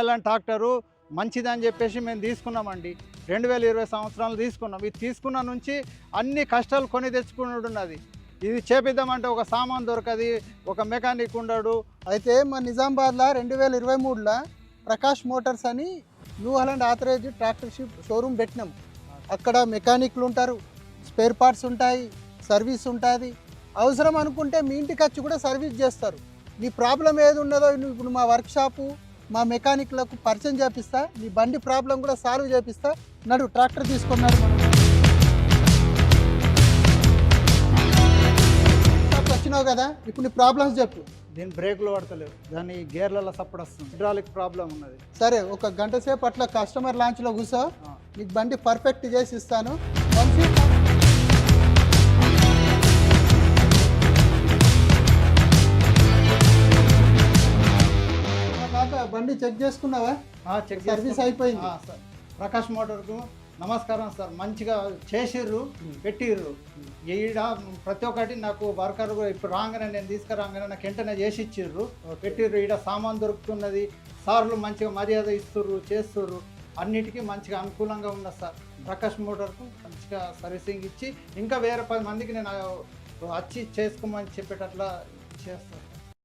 అలాంటి ట్రాక్టరు మంచిదని చెప్పేసి మేము తీసుకున్నామండి. రెండు వేల ఇరవై సంవత్సరాలు తీసుకున్నాం. ఇది తీసుకున్న నుంచి అన్ని కష్టాలు కొని తెచ్చుకున్నది ఇది చేపిద్దామంటే ఒక సామాన్ దొరకది ఒక మెకానిక్ ఉండడు. అయితే మా నిజామాబాద్లో రెండు వేల ఇరవై మూడులో ప్రకాష్ మోటార్స్ అని New Holland authorize tractor ship showroom పెట్టినాం. అక్కడ మెకానిక్లు ఉంటారు స్పేర్ పార్ట్స్ ఉంటాయి సర్వీస్ ఉంటుంది. అవసరం అనుకుంటే మీ ఇంటికి వచ్చి కూడా సర్వీస్ చేస్తారు. నీ ప్రాబ్లం ఏది ఉన్నదో నువ్వు ఇప్పుడు మా వర్క్ షాపు మా మెకానిక్లకు పరిచయం చేపిస్తా నీ బండి ప్రాబ్లం కూడా సాల్వ్ చేపిస్తా. నడు ట్రాక్టర్ తీసుకున్నాడు మనం. వచ్చినావు కదా ఇప్పుడు నీ ప్రాబ్లమ్స్ చెప్పు. దీని బ్రేకులు పడతలేవు. దాని గేర్లలో సప్పుడు వస్తుంది. హైడ్రాలిక్ ప్రాబ్లం ఉన్నది. సరే ఒక గంట సేపు అట్లా కస్టమర్ లాంచ్లో కూర్చో. నీకు బండి పర్ఫెక్ట్ చేసి ఇస్తాను. బండి చెక్ చేసుకున్నావా? Check service. అయిపోయింది. సార్. ప్రకాష్ మోటార్కు నమస్కారం సార్. మంచిగా చేసిర్రు పెట్టిర్రు. ఈడ ప్రతి ఒక్కటి నాకు వర్కర్ కూడా ఇప్పుడు రాగానే నేను తీసుకురాగానే నాకు వెంటనే చేసి ఇచ్చిర్రు. పెట్టిర్రు. ఈడ సామాన్ దొరుకుతున్నది. సార్లు మంచిగా మర్యాద ఇస్తుర్రు చేస్తుర్రు. అన్నిటికీ మంచిగా అనుకూలంగా ఉన్నది సార్. ప్రకాష్ మోటార్కు మంచిగా సర్వీసింగ్ ఇచ్చి ఇంకా వేరే పది మందికి నేను వచ్చి చేసుకోమని చెప్పేటట్లా చేస్తాను